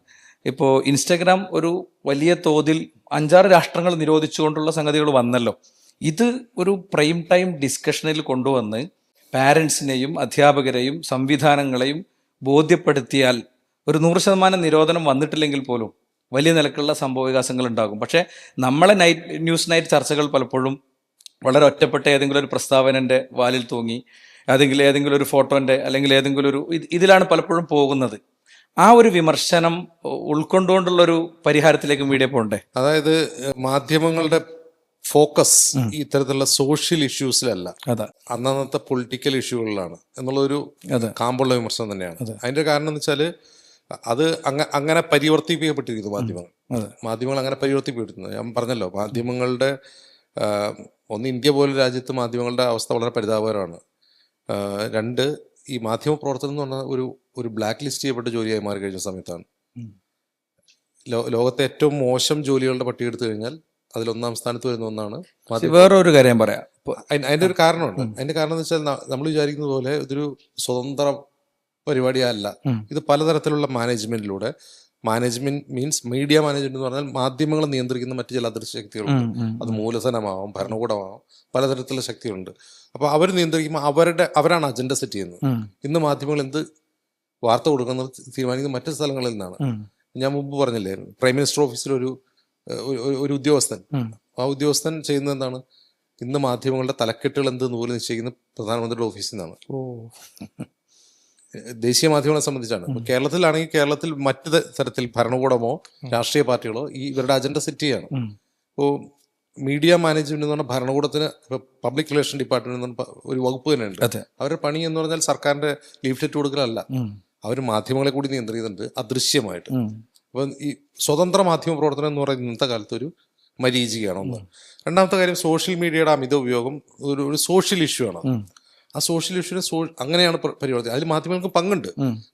ഇപ്പോൾ ഇൻസ്റ്റഗ്രാം ഒരു വലിയ തോതിൽ അഞ്ചാറ് രാഷ്ട്രങ്ങൾ നിരോധിച്ചുകൊണ്ടുള്ള സംഗതികൾ വന്നല്ലോ. ഇത് ഒരു പ്രൈം ടൈം ഡിസ്കഷനിൽ കൊണ്ടുവന്ന് പാരൻസിനെയും അധ്യാപകരെയും സംവിധാനങ്ങളെയും ബോധ്യപ്പെടുത്തിയാൽ ഒരു നൂറ് ശതമാനം നിരോധനം വന്നിട്ടില്ലെങ്കിൽ പോലും വലിയ നിലക്കുള്ള സംഭവ വികാസങ്ങൾ ഉണ്ടാകും. പക്ഷേ നമ്മളെ നൈറ്റ് ന്യൂസ് നൈറ്റ് ചർച്ചകൾ പലപ്പോഴും വളരെ ഒറ്റപ്പെട്ട ഏതെങ്കിലും ഒരു പ്രസ്താവനന്റെ വാലിൽ തൂങ്ങി ഏതെങ്കിലും ഏതെങ്കിലും ഒരു ഫോട്ടോന്റെ അല്ലെങ്കിൽ ഏതെങ്കിലും ഒരു ഇതിലാണ് പലപ്പോഴും പോകുന്നത്. ആ ഒരു വിമർശനം ഉൾക്കൊണ്ടുകൊണ്ടുള്ള ഒരു പരിഹാരത്തിലേക്ക് മീഡിയ പോകണ്ടേ അതായത് മാധ്യമങ്ങളുടെ ഫോക്കസ് ഇത്തരത്തിലുള്ള സോഷ്യൽ ഇഷ്യൂസിലല്ല. അന്നന്നത്തെ പൊളിറ്റിക്കൽ ഇഷ്യൂകളിലാണ്. എന്നുള്ളൊരു കാമ്പുള്ള വിമർശനം തന്നെയാണ്. അതിന്റെ കാരണം എന്ന് വെച്ചാൽ അത് അങ്ങ അങ്ങനെ പരിവർത്തിപ്പിക്കപ്പെട്ടിരിക്കുന്നു മാധ്യമങ്ങൾ. മാധ്യമങ്ങൾ അങ്ങനെ പരിവർത്തിപ്പിക്കുന്നു ഞാൻ പറഞ്ഞല്ലോ മാധ്യമങ്ങളുടെ ഒന്ന് ഇന്ത്യ പോലെ രാജ്യത്ത് മാധ്യമങ്ങളുടെ അവസ്ഥ വളരെ പരിതാപകരമാണ്. രണ്ട് ഈ മാധ്യമ പ്രവർത്തനം എന്ന് പറഞ്ഞ ഒരു ഒരു ബ്ലാക്ക് ലിസ്റ്റ് ചെയ്യപ്പെട്ട ജോലിയായി മാറി കഴിഞ്ഞ സമയത്താണ്. ലോകത്തെ ഏറ്റവും മോശം ജോലികളുടെ പട്ടിക എടുത്തു കഴിഞ്ഞാൽ അതിലൊന്നാം സ്ഥാനത്ത് വരുന്ന ഒന്നാണ് വേറൊരു കാര്യം പറയാം. അതിന്റെ ഒരു കാരണമുണ്ട്. അതിന്റെ കാരണം എന്ന് വെച്ചാൽ നമ്മൾ വിചാരിക്കുന്നത് പോലെ ഇതൊരു സ്വതന്ത്ര പരിപാടിയല്ല. ഇത് പലതരത്തിലുള്ള മാനേജ്മെന്റിലൂടെ മാനേജ്മെന്റ് മീൻസ് മീഡിയ മാനേജ്മെന്റ് എന്ന് പറഞ്ഞാൽ മാധ്യമങ്ങളെ നിയന്ത്രിക്കുന്ന മറ്റു ചില അദൃശ്യ ശക്തികളുണ്ട്. അത് മൂലധനമാവാം ഭരണകൂടമാവാം പലതരത്തിലുള്ള ശക്തികളുണ്ട്. അപ്പോൾ അവർ നിയന്ത്രിക്കുമ്പോൾ അവരുടെ അവരാണ് അജണ്ട സെറ്റ് ചെയ്യുന്നത്. ഇന്ന് മാധ്യമങ്ങൾ എന്ത് വാർത്ത കൊടുക്കുന്നത് തീരുമാനിക്കുന്നത് മറ്റു സ്ഥലങ്ങളിൽ നിന്നാണ്. ഞാൻ മുമ്പ് പറഞ്ഞില്ലേ പ്രൈം മിനിസ്റ്റർ ഓഫീസിൽ ഒരു ഒരു- ഉദ്യോഗസ്ഥൻ. ആ ഉദ്യോഗസ്ഥൻ ചെയ്യുന്നത് എന്താണ്? ഇന്ന് മാധ്യമങ്ങളുടെ തലക്കെട്ടുകൾ എന്തെന്ന് പോലും നിശ്ചയിക്കുന്നത് പ്രധാനമന്ത്രിയുടെ ഓഫീസിൽ നിന്നാണ്. ദേശീയ മാധ്യമങ്ങളെ സംബന്ധിച്ചാണ് കേരളത്തിലാണെങ്കിൽ കേരളത്തിൽ മറ്റു തരത്തിൽ ഭരണകൂടമോ രാഷ്ട്രീയ പാർട്ടികളോ ഈ ഇവരുടെ അജണ്ട സെറ്റ് ചെയ്യാണ്. അപ്പോൾ ഇപ്പോൾ മീഡിയ മാനേജ്മെന്റ് എന്ന് പറഞ്ഞാൽ ഭരണകൂടത്തിന് പബ്ലിക് റിലേഷൻ ഡിപ്പാർട്ട്മെന്റ് എന്ന് പറഞ്ഞ ഒരു വകുപ്പ് തന്നെ ഉണ്ട് അവരുടെ പണി എന്ന് പറഞ്ഞാൽ സർക്കാരിന്റെ ലീഫ്ലെറ്റ് കൊടുക്കലല്ല. അവർ മാധ്യമങ്ങളെ കൂടി നിയന്ത്രിക്കുന്നുണ്ട് അദൃശ്യമായിട്ട്. അപ്പൊ ഈ സ്വതന്ത്ര മാധ്യമ പ്രവർത്തനം എന്ന് പറയുന്നത് ഇന്നത്തെ കാലത്ത് ഒരു മരീചികയാണ് ഒന്ന് രണ്ടാമത്തെ കാര്യം സോഷ്യൽ മീഡിയയുടെ അമിത ഉപയോഗം ഒരു ഒരു സോഷ്യൽ ഇഷ്യൂ ആണ്. ആ സോഷ്യൽ ഇഷ്യൂവിനെ സോ അങ്ങനെയാണ് പരിവർത്തി പരിവർത്തനം അതിൽ മാധ്യമങ്ങൾക്ക് പങ്കുണ്ട്.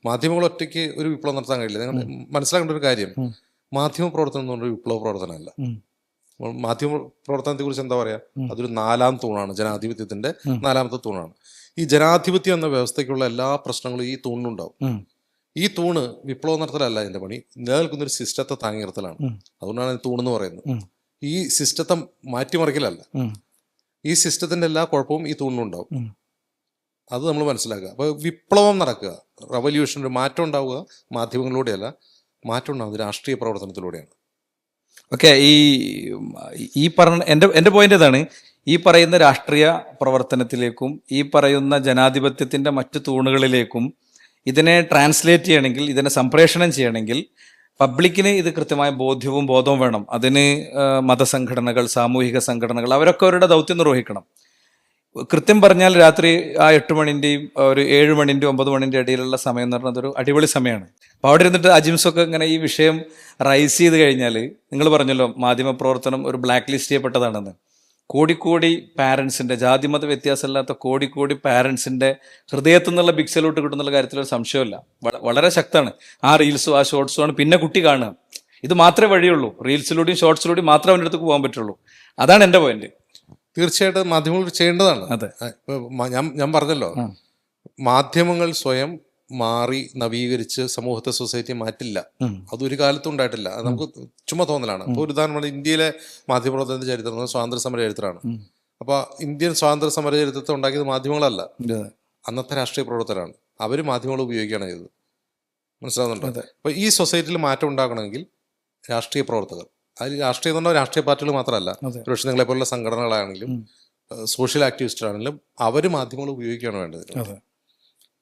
മാധ്യമങ്ങൾ ഒറ്റയ്ക്ക് ഒരു വിപ്ലവം നടത്താൻ കഴിയില്ല. നിങ്ങൾ മനസ്സിലാക്കേണ്ട ഒരു കാര്യം. മാധ്യമ പ്രവർത്തനം എന്ന് പറഞ്ഞ വിപ്ലവ പ്രവർത്തനമല്ല. മാധ്യമ പ്രവർത്തനത്തെ കുറിച്ച് എന്താ പറയാ? അതൊരു നാലാം തൂണാണ്. ജനാധിപത്യത്തിന്റെ നാലാമത്തെ തൂണാണ്. ഈ ജനാധിപത്യം എന്ന വ്യവസ്ഥയ്ക്കുള്ള എല്ലാ പ്രശ്നങ്ങളും ഈ തൂണിനുണ്ടാവും ഈ തൂണ് വിപ്ലവം നടത്തലല്ല എന്റെ പണി. നിലനിൽക്കുന്ന ഒരു സിസ്റ്റത്തെ താങ്ങി നിർത്തലാണ്. അതുകൊണ്ടാണ് തൂൺ എന്ന് പറയുന്നത്. ഈ സിസ്റ്റത്തെ മാറ്റിമറിക്കലല്ല. ഈ സിസ്റ്റത്തിന്റെ എല്ലാ കുഴപ്പവും ഈ തൂണിനുണ്ടാവും. അത് നമ്മൾ മനസ്സിലാക്കുക. അപ്പോൾ വിപ്ലവം നടക്കുക. റവല്യൂഷൻ ഒരു മാറ്റം ഉണ്ടാവുക മാധ്യമങ്ങളിലൂടെയല്ല മാറ്റം ഉണ്ടാവുന്നത് രാഷ്ട്രീയ പ്രവർത്തനത്തിലൂടെയാണ്. ഓക്കെ ഈ ഈ പറഞ്ഞ എന്റെ എന്റെ പോയിന്റ് ഇതാണ്. ഈ പറയുന്ന രാഷ്ട്രീയ പ്രവർത്തനത്തിലേക്കും ഈ പറയുന്ന ജനാധിപത്യത്തിന്റെ മറ്റു തൂണുകളിലേക്കും ഇതിനെ ട്രാൻസ്ലേറ്റ് ചെയ്യണമെങ്കിൽ ഇതിനെ സംപ്രേഷണം ചെയ്യണമെങ്കിൽ പബ്ലിക്കിന് ഇത് കൃത്യമായ ബോധ്യവും ബോധവും വേണം. അതിന് മതസംഘടനകൾ സാമൂഹിക സംഘടനകൾ അവരൊക്കെ അവരുടെ ദൗത്യം നിർവഹിക്കണം. കൃത്യം പറഞ്ഞാൽ രാത്രി ആ എട്ട് മണിന്റെയും ഒരു ഏഴ് മണിന്റെയും ഒമ്പത് മണിന്റെ ഇടയിലുള്ള സമയം എന്ന് പറഞ്ഞത് ഒരു അടിപൊളി സമയമാണ്. അപ്പോൾ അവിടെ ഇരുന്നിട്ട് അജിംസൊക്കെ ഇങ്ങനെ ഈ വിഷയം റൈസ് ചെയ്ത് കഴിഞ്ഞാൽ നിങ്ങൾ പറഞ്ഞല്ലോ മാധ്യമ പ്രവർത്തനം ഒരു ബ്ലാക്ക് ലിസ്റ്റ് ചെയ്യപ്പെട്ടതാണെന്ന്. കോടിക്കോടി പാരൻസിന്റെ ജാതിമത വ്യത്യാസമില്ലാത്ത കോടിക്കോടി പാരൻസിന്റെ ഹൃദയത്തു നിന്നുള്ള ബിഗ് സലൂട്ട് കിട്ടുന്നുള്ള കാര്യത്തിൽ ഒരു സംശയമില്ല വളരെ ശക്തമാണ്. ആ റീൽസും ആ ഷോർട്സും ആണ് പിന്നെ കുട്ടി കാണുക. ഇത് മാത്രമേ വഴിയുള്ളൂ. റീൽസിലൂടെയും ഷോർട്സിലൂടെയും മാത്രമേ അവന്റെ അടുത്ത് പോകാൻ പറ്റുള്ളൂ. അതാണ് എന്റെ പോയിന്റ് തീർച്ചയായിട്ടും മാധ്യമങ്ങൾ ചെയ്യേണ്ടതാണ്. അതെ. ഞാൻ ഞാൻ പറഞ്ഞല്ലോ. മാധ്യമങ്ങൾ സ്വയം മാറി നവീകരിച്ച് സമൂഹത്തെ സൊസൈറ്റി മാറ്റില്ല. അതൊരു കാലത്തും ഉണ്ടായിട്ടില്ല. അത് നമുക്ക് ചുമ്മാ തോന്നലാണ്. അപ്പോൾ ഒരു ഉദാഹരണം ഇന്ത്യയിലെ മാധ്യമപ്രവർത്തനത്തിന്റെ ചരിത്രം സ്വാതന്ത്ര്യ സമര ചരിത്രമാണ്. അപ്പൊ അപ്പോൾ ഇന്ത്യൻ സ്വാതന്ത്ര്യ സമര ചരിത്രത്തെ ഉണ്ടാക്കിയത് മാധ്യമങ്ങളല്ല. അന്നത്തെ രാഷ്ട്രീയ പ്രവർത്തനമാണ് അവർ മാധ്യമങ്ങൾ ഉപയോഗിക്കുകയാണ് ചെയ്തത്. മനസ്സിലാവുന്നുണ്ടോ? അപ്പൊ അപ്പോൾ ഈ സൊസൈറ്റിയിൽ മാറ്റം ഉണ്ടാക്കണമെങ്കിൽ രാഷ്ട്രീയ പ്രവർത്തകർ അതിൽ രാഷ്ട്രീയം എന്ന് പറഞ്ഞാൽ രാഷ്ട്രീയ പാർട്ടികൾ മാത്രമല്ല. പക്ഷേ നിങ്ങളെ പോലുള്ള സംഘടനകളാണെങ്കിലും സോഷ്യൽ ആക്ടിവിസ്റ്റ് ആണെങ്കിലും അവർ മാധ്യമങ്ങൾ ഉപയോഗിക്കുകയാണ് വേണ്ടത്. അതെ.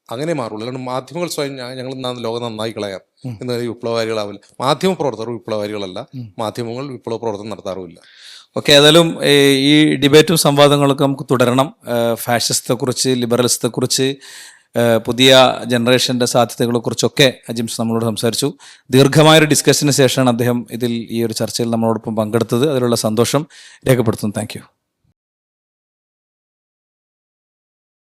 അങ്ങനെ മാറുള്ളൂ. അല്ലാണ്ട് മാധ്യമങ്ങൾ സ്വയം "ഞാ- ഞങ്ങൾ ലോകം നന്നായി കളയാം എന്ന് വിപ്ലവകാരികളാവില്ല മാധ്യമ പ്രവർത്തകർ വിപ്ലവകാരികളല്ല മാധ്യമങ്ങൾ വിപ്ലവ പ്രവർത്തനം നടത്താറുമില്ല. ഓക്കെ ഏതായാലും ഈ ഡിബേറ്റും സംവാദങ്ങളൊക്കെ നമുക്ക് തുടരണം. ഫാഷിസത്തെക്കുറിച്ച് ലിബറലിസത്തെക്കുറിച്ച് പുതിയ ജനറേഷന്റെ സാധ്യതകളെക്കുറിച്ചൊക്കെ അജിംസ് നമ്മളോട് സംസാരിച്ചു. ദീർഘമായൊരു ഡിസ്കഷന് ശേഷമാണ് അദ്ദേഹം ഇതിൽ ഈ ഒരു ചർച്ചയിൽ നമ്മളോടൊപ്പം പങ്കെടുത്തത്. അതിലുള്ള സന്തോഷം രേഖപ്പെടുത്തുന്നു. താങ്ക്